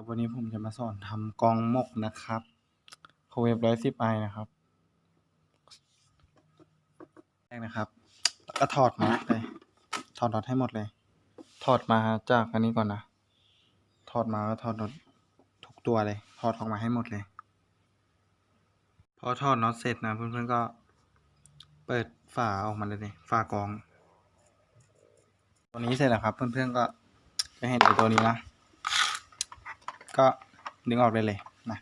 ครับวันนี้ผมจะมาสอนทำกองมกนะครับโคเวฟร้อยสิบไอนะครับแรกนะครับ แล้วก็ถอดมาเลย ถอดน็อตให้หมดเลย ถอดมาจากอันนี้ก่อนนะ ถอดมาก็ถอดน็อตทุกตัวเลย ถอดออกมาให้หมดเลย พอถอดน็อตเสร็จนะเพื่อนๆก็เปิดฝาออกมาเลยเลยฝากอง ตัวนี้เสร็จแล้วครับ เพื่อนๆก็จะเห็นตัวนี้นะ ก็ดึงออกได้เลยนะ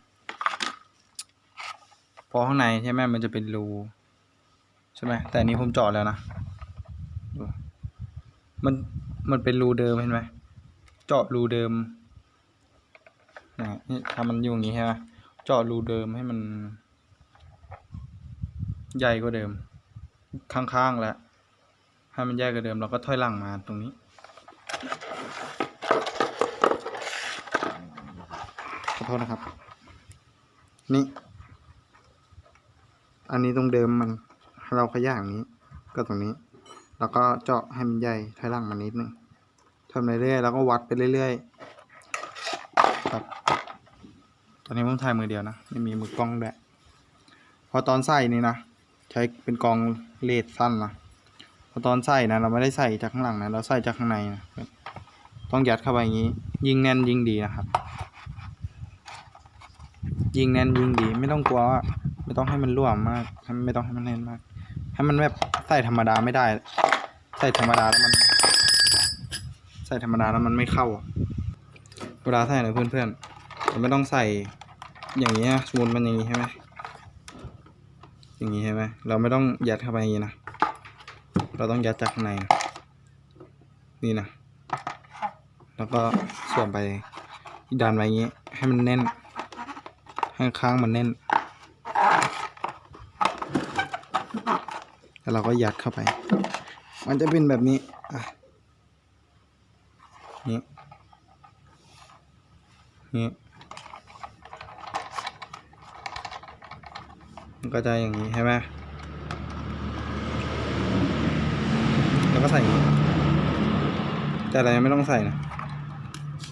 เพราะข้างในใช่ไหมมันจะเป็นรูใช่ไหมแต่นี้ผมเจาะแล้วนะมันมันเป็นรูเดิมเห็นไหมเจาะรูเดิมนะนี่ถ้ามันอยู่อย่างนี้ใช่ไหมเจาะรูเดิมให้มัน ใหญ่กว่าเดิม ข้างๆแล้วให้มันใหญ่กว่าเดิม เราก็ถอยหลังมาตรงนี้ ขอ โทษนะครับ นี่ อันนี้ตรงเดิมมัน เราขย่างนี้ ก็ตรงนี้ แล้วก็เจาะให้มันใหญ่ถอยหลังมานิดนึงทำเรื่อยๆแล้วก็วัดไปเรื่อยๆครับ ตอนนี้ผมถ่ายมือเดียวนะไม่มีมือกล้องด้วยพอตอนใส่นี่นะใช้เป็นกองเลดสั้นนะพอตอนใส่นะเราไม่ได้ใส่จากข้างหลังนะเราใส่จากข้างในนะต้องยัดเข้าไปอย่างนี้ ยิ่งแน่นยิ่งดีนะครับ ยิงแน่นยิงดีไม่ต้องกลัวว่าไม่ต้องให้มันร่วมมากให้ไม่ต้องให้มันแน่นมากให้มันแบบใส่ธรรมดาไม่ได้ ใส่ธรรมดาแล้วมัน ใส่ธรรมดาแล้วมันไม่เข้าเวลาใส่นะเพื่อนๆเราไม่ต้องใส่อย่างนี้นะสมมติมันอย่างนี้ใช่ไหมอย่างนี้ใช่ไหมเราไม่ต้องยัดเข้าไปอย่างนี้นะเราต้องยัดจากข้างในนี่นะแล้วก็ส่วมไปดันไว้อย่างนี้ให้มันแน่น ให้ค้างมันแน่น แล้วเราก็ยัดเข้าไป มันจะเป็นแบบนี้อะนี่นี่มันก็จะอย่างนี้ใช่ไหมแล้วก็ใส่อย่างนี้แต่เรายังไม่ต้องใส่นะ โอเค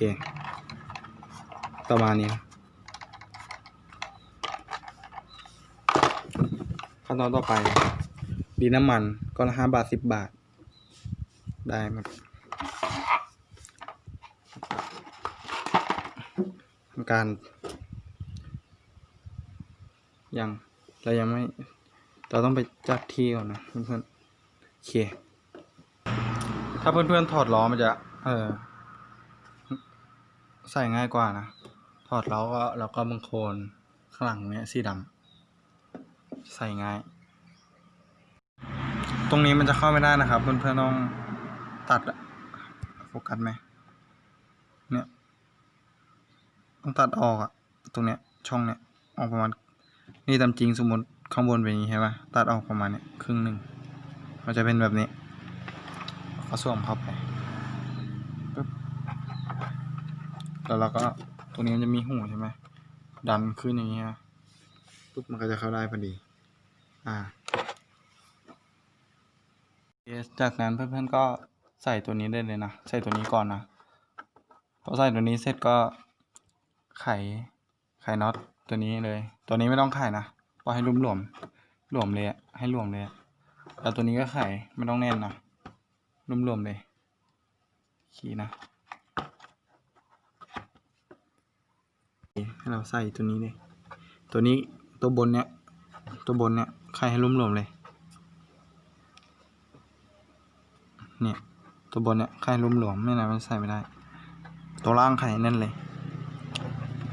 ประมาณนี้นะ ขั้นตอนต่อไป ดีน้ำมันก็ละห้าบาทสิบบาท ได้มดทำการ ยังเรายังไม่ เราต้องไปจัดที่ก่อนนะเพื่อนๆโอเค ถ้าเพื่อนๆถอดล้อมันจะ เออใส่ง่ายกว่านะ ถอดล้อก็แล้วก็บังโคลนข้างหลังเนี้ยสีดำ ใส่ง่าย ตรงนี้มันจะเข้าไม่ได้นะครับ เพื่อนๆต้องตัดโฟกัสไหมเนี่ยต้องตัดออกอะตรงเนี้ยช่องเนี้ยออกประมาณนี่ตามจริงสมมติข้างบนเป็นอย่างนี้ใช่ปะตัดออกประมาณเนี้ยครึ่งหนึ่งมันจะเป็นแบบนี้ก็สวมเข้าไปปึ๊บแล้วเราก็ตรงนี้มันจะมีหูใช่ไหมดันขึ้นอย่างนี้ฮะปุ๊บมันก็จะเข้าได้พอดี อ่าจากนั้นเพื่อนๆก็ใส่ตัวนี้ได้เลยนะ ใส่ตัวนี้ก่อนนะพอใส่ตัวนี้เสร็จก็ไข ไขน็อตตัวนี้เลย ตัวนี้ไม่ต้องไขนะปล่อยให้ลุ่มหลวม หลวมเลยให้หลวมเลยแล้วตัวนี้ก็ไขไม่ต้องแน่นนะลุ่มหลวมเลย ขี่นะให้เราใส่ตัวนี้เลย ตัวนี้ตัวบนเนี้ย ตัวบนเนี้ย ไขให้ลุ่มหลวมๆเลย เนี่ย ตัวบนเนี่ยไข่ลุ่มหลวมไม่นะมันใส่ไม่ได้ ตัวล่างไข่แน่นเลย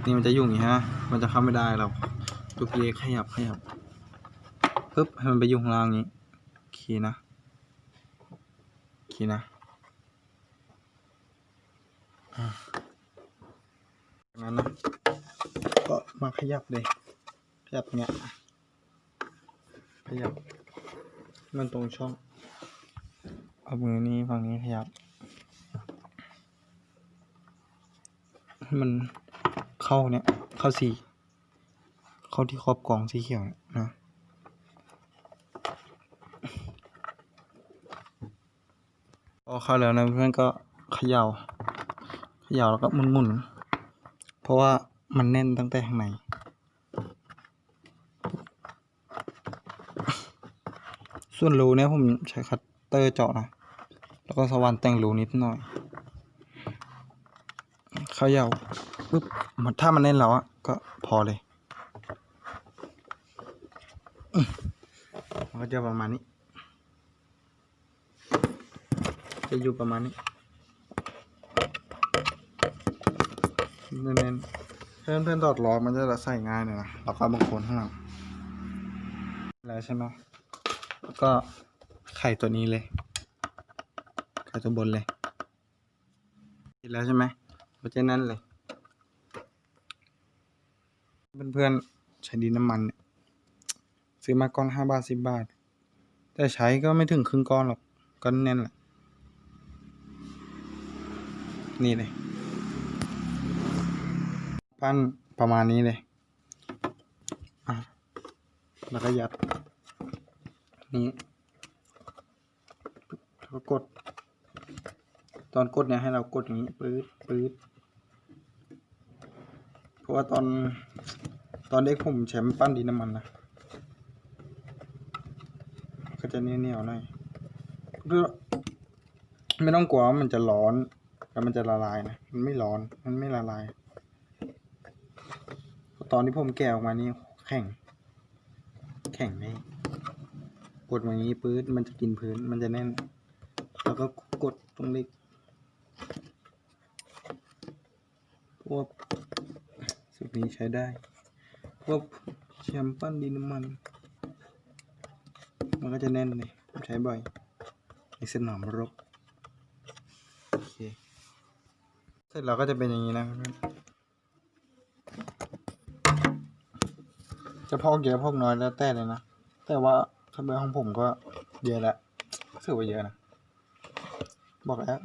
นี่มันจะยุ่งอย่างฮะ มันจะเข้าไม่ได้เราตุกเยขยับขยับปึ๊บให้มันไปยุ่งข้างล่างนี้คีนะคีนะอ่างั้นนะก็มาขยับเลยขยับเนี้ย ขยับ มันตรงช่อง เอามือนี้ฝั่งนี้ขยับให้มันเข้าเนี่ย เข้าสี เข้าที่ขอบกล่องสีเขียวเนี่ยนะพอเข้าแล้วนะเพื่อนก็เขย่า เขย่าแล้วก็หมุนหมุนเพราะว่ามันแน่นตั้งแต่ข้างใน ส่วนรูเนี่ยผมใช้คัตเตอร์เจาะนะ แล้วก็สว่านแต่งรูนิดหน่อยเขย่าปุ๊บมันถ้ามันแน่นแล้วอะก็พอเลยมันก็จะประมาณนี้ จะอยู่ประมาณนี้แน่นๆเพื่อนเพื่อนตอดล้อมันจะใส่ง่ายหน่อยนะแล้วก็บางคนข้างหลังแล้วใช่ไหม แล้วก็ไข่ตัวนี้เลย ไข่ตัวบนเลยเห็นแล้วใช่ไหมมันจะแน่นเลย เพื่อนๆใช้ดินน้ำมันเนี่ยซื้อมาก้อนห้าบาทสิบบาท แต่ใช้ก็ไม่ถึงครึ่งก้อนหรอกก็แน่นแหละนี่เลย ปั้นประมาณนี้เลย อะ แล้วก็ยัด นี้แล้วก็กด ตอนกดเนี่ยให้เรากดอย่างนี้ปื๊ดปื๊ดเพราะว่าตอนตอนเด็กผมแชมป์ปั้นดินน้ำมันนะก็จะเหนียวๆหน่อยไม่ต้องกลัวว่ามันจะร้อนแล้วมันจะละลายนะมันไม่ร้อนมันไม่ละลาย ตอนที่ผมแกะออกมานี่แข็งแข็งเลย กดอย่างนี้ปื๊ดมันจะกินพื้นมันจะแน่น แล้วก็กดตรงเล็กพวกสุดนี้ใช้ได้ พวกแชมปั้นดินน้ำมัน มันก็จะแน่นเลยใช้บ่อยในสนามรบโอเคเสร็จแล้วก็จะเป็นอย่างนี้นะเพื่อนๆจะพอกเยอะพอกน้อยแล้วแต่เลยนะ แต่ว่า คาเบอร์ของผมก็เยอะแล้วถือว่าเยอะนะ บอกแล้ว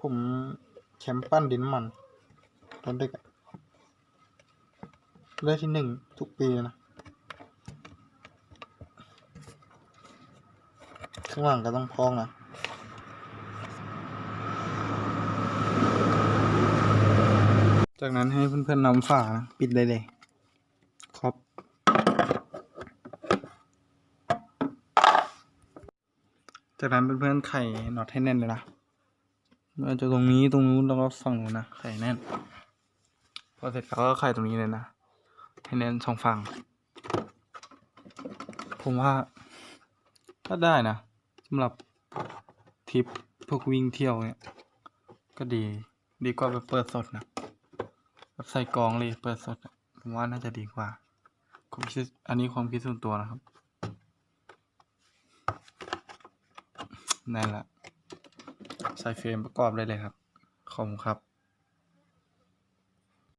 ผมแชมป์ปั้นดินมันตอนเด็กได้ที่หนึ่งทุกปีนะ ข้างหลังก็ต้องพองนะจากนั้นให้เพื่อนๆนำฝานะ ปิดได้เลยครับ จากนั้นเพื่อนๆไข่น็อตให้แน่นเลยนะเราจะตรงนี้ตรงนู้นแล้วก็ฝั่งนู้นนะไข่แน่น พอเสร็จแล้วก็ไข่ตรงนี้เลยนะให้แน่นสองฝั่ง ผมว่าก็ได้นะสำหรับทริปพวกวิ่งเที่ยวเนี่ยก็ดีดีกว่าไปเปิดสดนะแบบใส่กรองเลยเปิดสดผมว่าน่าจะดีกว่าความคิดอันนี้ความคิดส่วนตัวนะครับ นั่นแหละใส่เฟรมประกอบได้เลยครับขอบคุณครับ